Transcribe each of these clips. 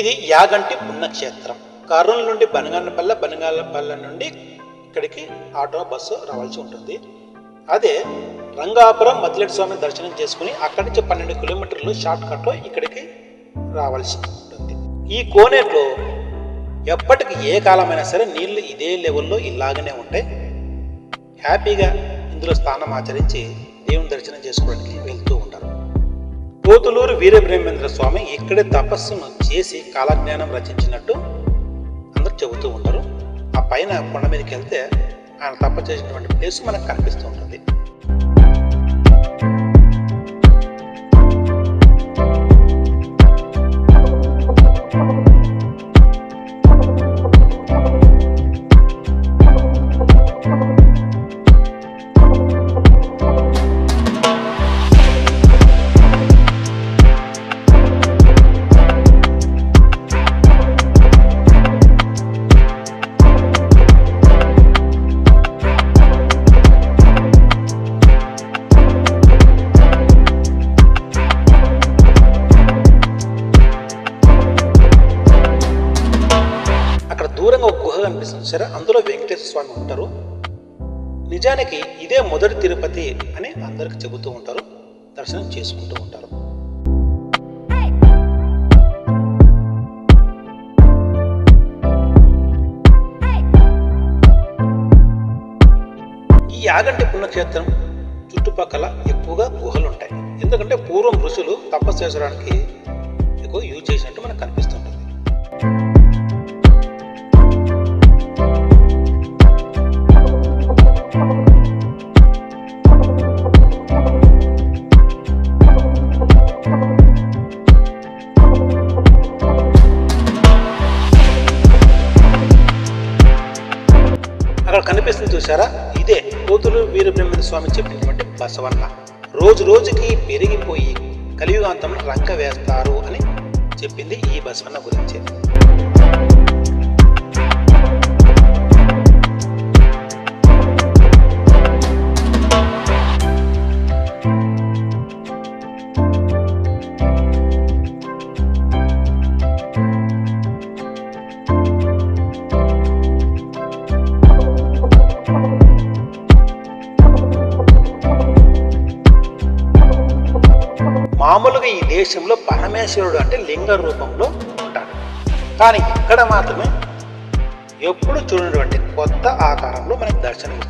ఇది యాగంటి పుణ్యక్షేత్రం. కర్నూలు నుండి బనగానపల్లె బనగానపల్లె నుండి ఇక్కడికి ఆటో బస్సు రావాల్సి ఉంటుంది. అదే రంగాపురం మద్దిరెడ్డి స్వామి దర్శనం చేసుకుని అక్కడి నుంచి పన్నెండు కిలోమీటర్లు షార్ట్ కట్లో ఇక్కడికి రావాల్సి ఉంటుంది. ఈ కోనేరులో ఎప్పటికి ఏ కాలమైనా సరే నీళ్ళు ఇదే లెవెల్లో ఇలాగనే ఉంటాయి. హ్యాపీగా ఇందులో స్నానం ఆచరించి దేవుని దర్శనం చేసుకోవడానికి వెళ్తూ ఉంటారు. పోతులూరు వీరబ్రహ్మేంద్ర స్వామి ఇక్కడే తపస్సును చేసి కాలజ్ఞానం రచించినట్టు అందరూ చెబుతూ ఉంటారు. ఆ పైన కొండ మీదకి వెళ్తే ఆయన తపస్సు చేసినటువంటి ప్లేస్ మనకు కనిపిస్తూ ఉంటుంది. దూరంగా ఒక గుహ కనిపిస్తుంది. సరే అందులో వెంకటేశ్వర స్వామి ఉంటారు. నిజానికి ఇదే మొదటి తిరుపతి అని అందరికి చెబుతూ ఉంటారు. దర్శనం చేసుకుంటూ ఉంటారు. ఈ యాగంటి పుణ్యక్షేత్రం చుట్టుపక్కల ఎక్కువగా గుహలు ఉంటాయి ఎందుకంటే పూర్వం ఋషులు తపస్సు చేసడానికి ఎక్కువ యూజ్ చేసినట్టు మనకు కనిపిస్తుంది. అక్కడ కనిపిస్తుంది చూసారా ఇదే కోతులు వీరబ్రహ్మేంద్ర స్వామి చెప్పినటువంటి బసవన్న రోజు రోజుకి పెరిగిపోయి కలియుగాంతంలో రంక వేస్తారు అని చెప్పింది ఈ బసవన్న గురించి. మామూలుగా ఈ దేశంలో పరమేశ్వరుడు అంటే లింగ రూపంలో ఉంటాడు. కానీ ఇక్కడ మాత్రమే ఎప్పుడు చూడటువంటి కొత్త ఆకారంలో మనకు దర్శనం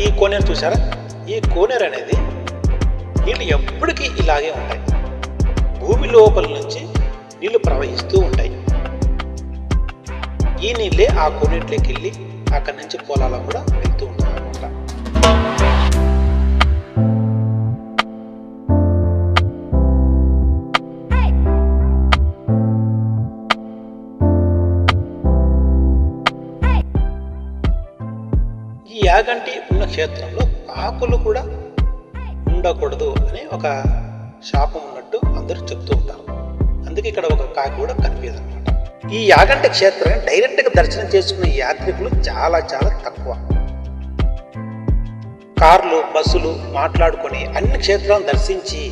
ఈ కోనేరు చూసారా ఈ కోనేరు అనేది నీళ్ళు ఎప్పటికీ ఇలాగే ఉంటాయి. భూమి లోపల నుంచి నీళ్ళు ప్రవహిస్తూ ఉంటాయి. ఈ నీళ్ళే ఆ కోనేట్లోకి వెళ్ళి అక్కడి నుంచి పొలాల కూడా వెళ్తూ ఉంటాయి. యాగంటి ఉన్న క్షేత్రంలో కాకులు కూడా ఉండకూడదు అని ఒక శాపం ఉన్నట్టు అందరూ చెప్తూ ఉంటారు. అందుకే ఇక్కడ ఒక కాకి కూడా కనిపించదు అనమాట ఈ యాగంటి క్షేత్రం డైరెక్ట్గా దర్శనం చేసుకునే యాత్రికులు చాలా చాలా తక్కువ. కార్లు బస్సులు మాట్లాడుకొని అన్ని క్షేత్రాలను దర్శించి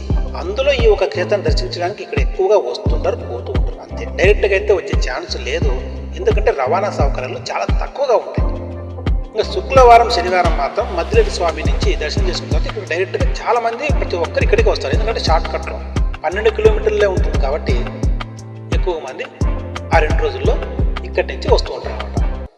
అందులో ఈ ఒక క్షేత్రం దర్శించడానికి ఇక్కడ ఎక్కువగా వస్తుంటారు పోతూ ఉంటారు. అంతే. డైరెక్ట్గా అయితే వచ్చే ఛాన్స్ లేదు. ఎందుకంటే రవాణా సౌకర్యాలు చాలా తక్కువగా ఉంటాయి. ఇంకా శుక్రవారం శనివారం మాత్రం మద్దిరెడ్డి స్వామి నుంచి దర్శనం చేసుకున్న తర్వాత ఇక్కడ డైరెక్ట్గా చాలామంది ప్రతి ఒక్కరు ఇక్కడికి వస్తారు. ఎందుకంటే షార్ట్ కట్లో పన్నెండు కిలోమీటర్లే ఉంటుంది కాబట్టి ఎక్కువ మంది ఆ రెండు రోజుల్లో ఇక్కడి నుంచి వస్తూ ఉంటారు.